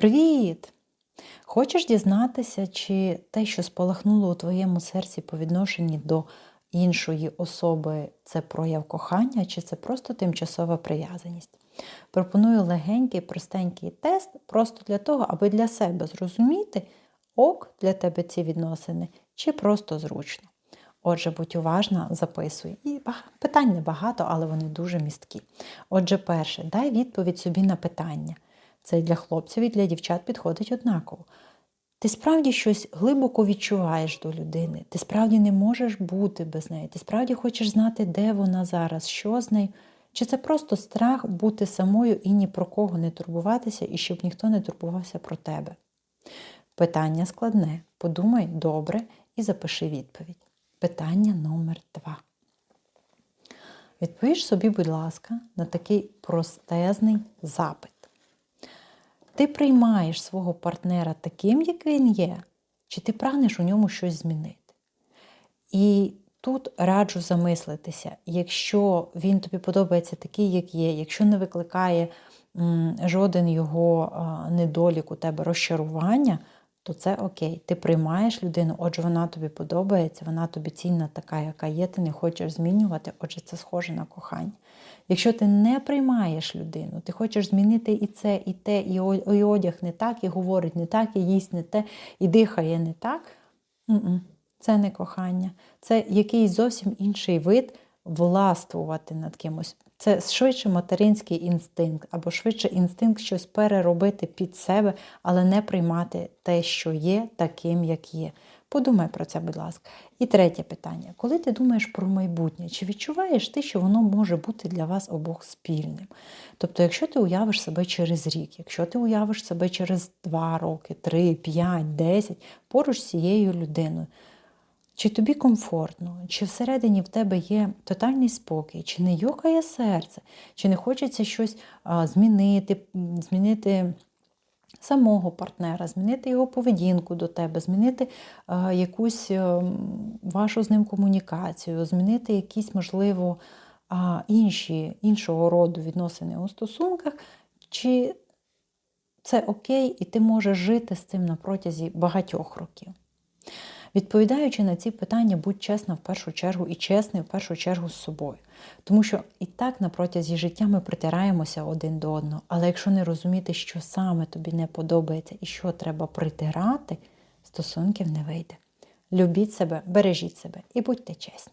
Привіт! Хочеш дізнатися, чи те, що спалахнуло у твоєму серці по відношенні до іншої особи, це прояв кохання, чи це просто тимчасова прив'язаність? Пропоную легенький, простенький тест, просто для того, аби для себе зрозуміти, ок для тебе ці відносини, чи просто зручно. Отже, будь уважна, записуй. І питань небагато, але вони дуже місткі. Отже, перше, дай відповідь собі на питання. Це і для хлопців і для дівчат підходить однаково. Ти справді щось глибоко відчуваєш до людини, ти справді не можеш бути без неї, ти справді хочеш знати, де вона зараз, що з нею. Чи це просто страх бути самою і ні про кого не турбуватися, і щоб ніхто не турбувався про тебе? Питання складне. Подумай добре і запиши відповідь. Питання номер два. Відповіж собі, будь ласка, на такий простезний запит. Ти приймаєш свого партнера таким, як він є, чи ти прагнеш у ньому щось змінити? І тут раджу замислитися, якщо він тобі подобається такий, як є, якщо не викликає жоден його недолік у тебе розчарування, то це окей. Ти приймаєш людину, отже, вона тобі подобається, вона тобі цінна така, яка є, ти не хочеш змінювати, отже, це схоже на кохання. Якщо ти не приймаєш людину, ти хочеш змінити і це, і те, і одяг не так, і говорить не так, і їсть не те, і дихає не так. Це не кохання. Це якийсь зовсім інший вид властвувати над кимось. Це швидше материнський інстинкт, або швидше інстинкт щось переробити під себе, але не приймати те, що є, таким, як є. Подумай про це, будь ласка. І третє питання: коли ти думаєш про майбутнє, чи відчуваєш ти, що воно може бути для вас обох спільним? Тобто, якщо ти уявиш себе через рік, якщо ти уявиш себе через два роки, три, п'ять, десять, поруч з цією людиною, чи тобі комфортно, чи всередині в тебе є тотальний спокій, чи не йокає серце, чи не хочеться щось змінити, змінити самого партнера, змінити його поведінку до тебе, змінити якусь е, вашу з ним комунікацію, змінити якісь, можливо, інші, іншого роду відносини у стосунках, чи це окей, і ти можеш жити з цим на протязі багатьох років. Відповідаючи на ці питання, будь чесна в першу чергу і чесний в першу чергу з собою. Тому що і так на протязі життя ми притираємося один до одного. Але якщо не розуміти, що саме тобі не подобається і що треба притирати, стосунків не вийде. Любіть себе, бережіть себе і будьте чесні.